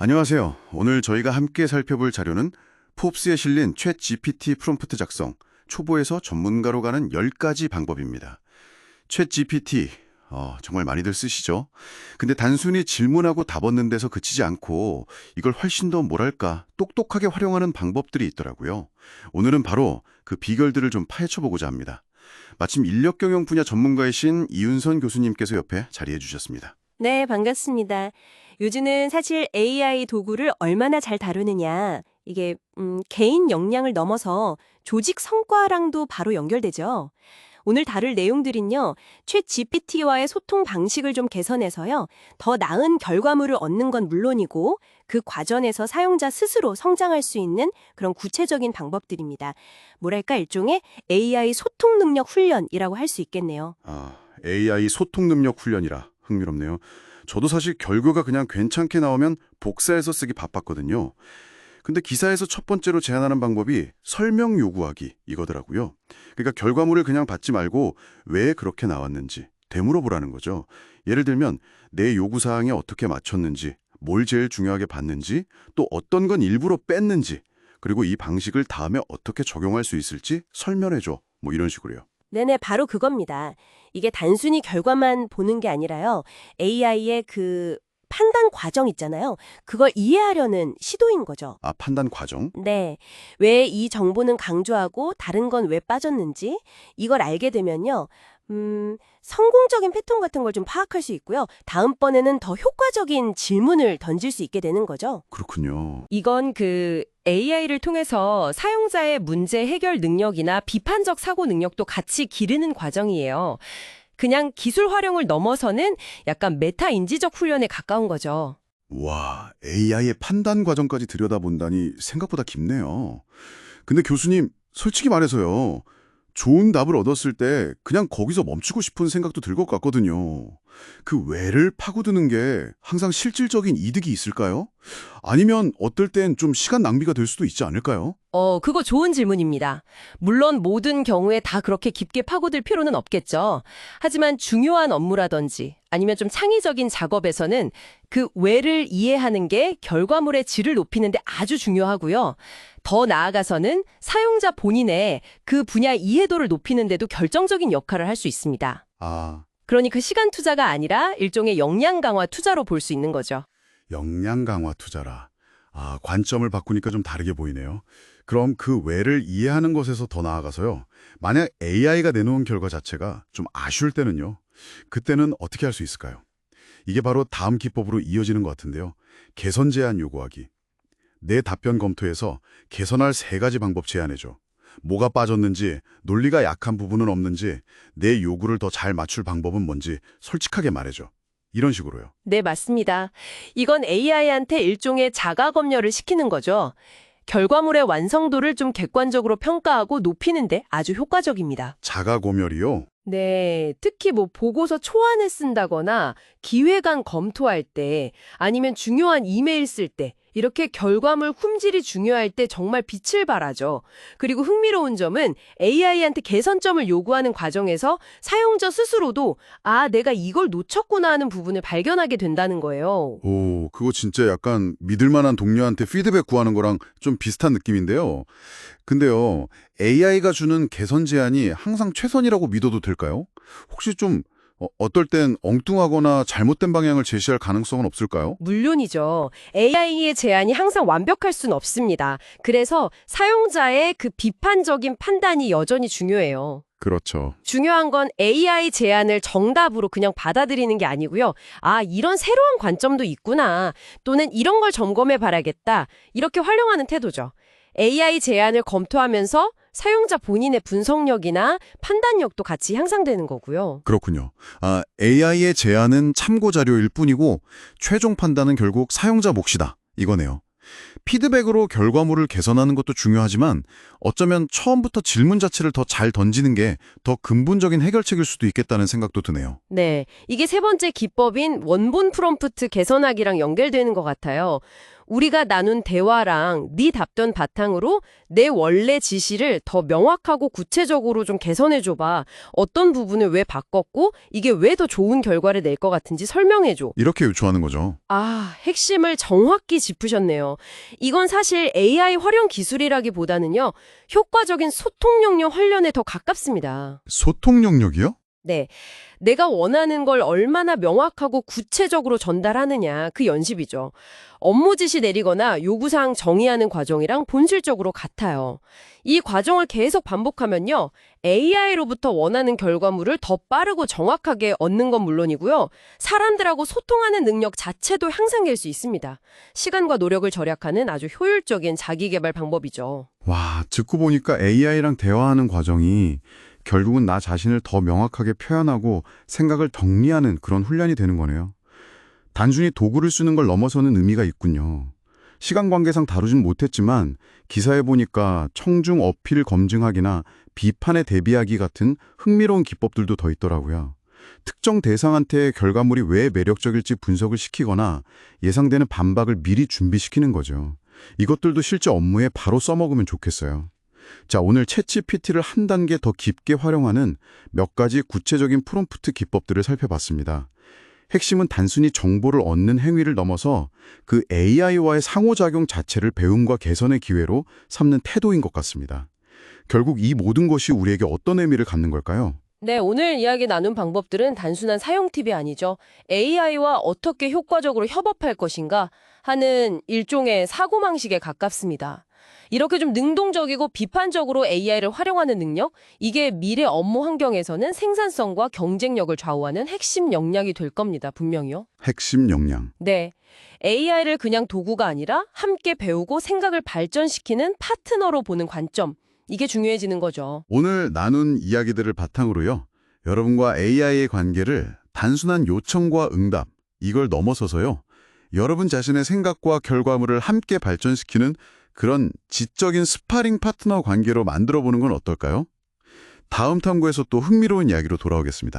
안녕하세요. 오늘 저희가 함께 살펴볼 자료는 포브스에 실린 챗 GPT 프롬프트 작성, 초보에서 전문가로 가는 10가지 방법입니다. 챗 GPT, 어, 정말 많이들 쓰시죠? 근데 단순히 질문하고 답 얻는 데서 그치지 않고 이걸 훨씬 더 뭐랄까 똑똑하게 활용하는 방법들이 있더라고요. 오늘은 바로 그 비결들을 좀 파헤쳐보고자 합니다. 마침 인력경영 분야 전문가이신 이윤선 교수님께서 옆에 자리해 주셨습니다. 네, 반갑습니다. 요즘은 사실 AI 도구를 얼마나 잘 다루느냐, 이게 음, 개인 역량을 넘어서 조직 성과랑도 바로 연결되죠. 오늘 다룰 내용들은요, 최 GPT와의 소통 방식을 좀 개선해서요, 더 나은 결과물을 얻는 건 물론이고, 그 과정에서 사용자 스스로 성장할 수 있는 그런 구체적인 방법들입니다. 뭐랄까, 일종의 AI 소통 능력 훈련이라고 할 수 있겠네요. 아, AI 소통 능력 훈련이라 흥미롭네요. 저도 사실 결과가 그냥 괜찮게 나오면 복사해서 쓰기 바빴거든요. 근데 기사에서 첫 번째로 제안하는 방법이 설명 요구하기 이거더라고요. 그러니까 결과물을 그냥 받지 말고 왜 그렇게 나왔는지 되물어보라는 거죠. 예를 들면 내 요구 사항에 어떻게 맞췄는지, 뭘 제일 중요하게 봤는지, 또 어떤 건 일부러 뺐는지, 그리고 이 방식을 다음에 어떻게 적용할 수 있을지 설명해줘. 뭐 이런 식으로요. 네네, 바로 그겁니다. 이게 단순히 결과만 보는 게 아니라요. AI의 그 판단 과정 있잖아요. 그걸 이해하려는 시도인 거죠. 아, 판단 과정? 네. 왜 이 정보는 강조하고 다른 건 왜 빠졌는지 이걸 알게 되면요. 음, 성공적인 패턴 같은 걸 좀 파악할 수 있고요. 다음번에는 더 효과적인 질문을 던질 수 있게 되는 거죠. 그렇군요. 이건 그 AI를 통해서 사용자의 문제 해결 능력이나 비판적 사고 능력도 같이 기르는 과정이에요. 그냥 기술 활용을 넘어서는 약간 메타 인지적 훈련에 가까운 거죠. 와, AI의 판단 과정까지 들여다본다니 생각보다 깊네요. 근데 교수님, 솔직히 말해서요. 좋은 답을 얻었을 때 그냥 거기서 멈추고 싶은 생각도 들 것 같거든요. 그 왜를 파고드는 게 항상 실질적인 이득이 있을까요? 아니면 어떨 땐 좀 시간 낭비가 될 수도 있지 않을까요? 어, 그거 좋은 질문입니다. 물론 모든 경우에 다 그렇게 깊게 파고들 필요는 없겠죠. 하지만 중요한 업무라든지 아니면 좀 창의적인 작업에서는 그 왜를 이해하는 게 결과물의 질을 높이는 데 아주 중요하고요. 더 나아가서는 사용자 본인의 그 분야 이해도를 높이는 데도 결정적인 역할을 할 수 있습니다. 아, 그러니 그 시간 투자가 아니라 일종의 역량 강화 투자로 볼 수 있는 거죠. 역량 강화 투자라. 아, 관점을 바꾸니까 좀 다르게 보이네요. 그럼 그 왜를 이해하는 것에서 더 나아가서요. 만약 AI가 내놓은 결과 자체가 좀 아쉬울 때는요. 그때는 어떻게 할 수 있을까요? 이게 바로 다음 기법으로 이어지는 것 같은데요. 개선 제안 요구하기. 내 답변 검토에서 개선할 세 가지 방법 제안해줘. 뭐가 빠졌는지, 논리가 약한 부분은 없는지, 내 요구를 더 잘 맞출 방법은 뭔지 솔직하게 말해줘. 이런 식으로요. 네, 맞습니다. 이건 AI한테 일종의 자가 검열을 시키는 거죠. 결과물의 완성도를 좀 객관적으로 평가하고 높이는데 아주 효과적입니다. 자가 고멸이요? 네, 특히 뭐 보고서 초안을 쓴다거나 기획안 검토할 때 아니면 중요한 이메일 쓸 때 이렇게 결과물 품질이 중요할 때 정말 빛을 발하죠. 그리고 흥미로운 점은 AI한테 개선점을 요구하는 과정에서 사용자 스스로도 아, 내가 이걸 놓쳤구나 하는 부분을 발견하게 된다는 거예요. 오, 그거 진짜 약간 믿을 만한 동료한테 피드백 구하는 거랑 좀 비슷한 느낌인데요. 근데요, AI가 주는 개선 제안이 항상 최선이라고 믿어도 될까요? 혹시 좀 어, 어떨 땐 엉뚱하거나 잘못된 방향을 제시할 가능성은 없을까요? 물론이죠. AI의 제안이 항상 완벽할 수는 없습니다. 그래서 사용자의 그 비판적인 판단이 여전히 중요해요. 그렇죠. 중요한 건 AI 제안을 정답으로 그냥 받아들이는 게 아니고요. 아, 이런 새로운 관점도 있구나. 또는 이런 걸 점검해 봐야겠다. 이렇게 활용하는 태도죠. AI 제안을 검토하면서 사용자 본인의 분석력이나 판단력도 같이 향상되는 거고요. 그렇군요. 아, AI의 제안은 참고 자료일 뿐이고 최종 판단은 결국 사용자 몫이다. 이거네요. 피드백으로 결과물을 개선하는 것도 중요하지만 어쩌면 처음부터 질문 자체를 더 잘 던지는 게 더 근본적인 해결책일 수도 있겠다는 생각도 드네요. 네. 이게 세 번째 기법인 원본 프롬프트 개선하기랑 연결되는 것 같아요. 우리가 나눈 대화랑 네 답변 바탕으로 내 원래 지시를 더 명확하고 구체적으로 좀 개선해 줘봐. 어떤 부분을 왜 바꿨고 이게 왜 더 좋은 결과를 낼 것 같은지 설명해 줘. 이렇게 요청하는 거죠. 아, 핵심을 정확히 짚으셨네요. 이건 사실 AI 활용 기술이라기보다는요. 효과적인 소통 영역 훈련에 더 가깝습니다. 소통 영역이요? 네. 내가 원하는 걸 얼마나 명확하고 구체적으로 전달하느냐, 그 연습이죠. 업무 지시 내리거나 요구사항 정의하는 과정이랑 본질적으로 같아요. 이 과정을 계속 반복하면요, AI로부터 원하는 결과물을 더 빠르고 정확하게 얻는 건 물론이고요, 사람들하고 소통하는 능력 자체도 향상될 수 있습니다. 시간과 노력을 절약하는 아주 효율적인 자기개발 방법이죠. 와, 듣고 보니까 AI랑 대화하는 과정이 결국은 나 자신을 더 명확하게 표현하고 생각을 정리하는 그런 훈련이 되는 거네요. 단순히 도구를 쓰는 걸 넘어서는 의미가 있군요. 시간 관계상 다루진 못했지만 기사에 보니까 청중 어필 검증하기나 비판에 대비하기 같은 흥미로운 기법들도 더 있더라고요. 특정 대상한테 결과물이 왜 매력적일지 분석을 시키거나 예상되는 반박을 미리 준비시키는 거죠. 이것들도 실제 업무에 바로 써먹으면 좋겠어요. 자, 오늘 챗GPT를 한 단계 더 깊게 활용하는 몇 가지 구체적인 프롬프트 기법들을 살펴봤습니다. 핵심은 단순히 정보를 얻는 행위를 넘어서 그 AI와의 상호작용 자체를 배움과 개선의 기회로 삼는 태도인 것 같습니다. 결국 이 모든 것이 우리에게 어떤 의미를 갖는 걸까요? 네, 오늘 이야기 나눈 방법들은 단순한 사용 팁이 아니죠. AI와 어떻게 효과적으로 협업할 것인가 하는 일종의 사고방식에 가깝습니다. 이렇게 좀 능동적이고 비판적으로 AI를 활용하는 능력, 이게 미래 업무 환경에서는 생산성과 경쟁력을 좌우하는 핵심 역량이 될 겁니다. 분명히요. 핵심 역량. 네. AI를 그냥 도구가 아니라 함께 배우고 생각을 발전시키는 파트너로 보는 관점. 이게 중요해지는 거죠. 오늘 나눈 이야기들을 바탕으로요. 여러분과 AI의 관계를 단순한 요청과 응답, 이걸 넘어서서요. 여러분 자신의 생각과 결과물을 함께 발전시키는 그런 지적인 스파링 파트너 관계로 만들어 보는 건 어떨까요? 다음 탐구에서 또 흥미로운 이야기로 돌아오겠습니다.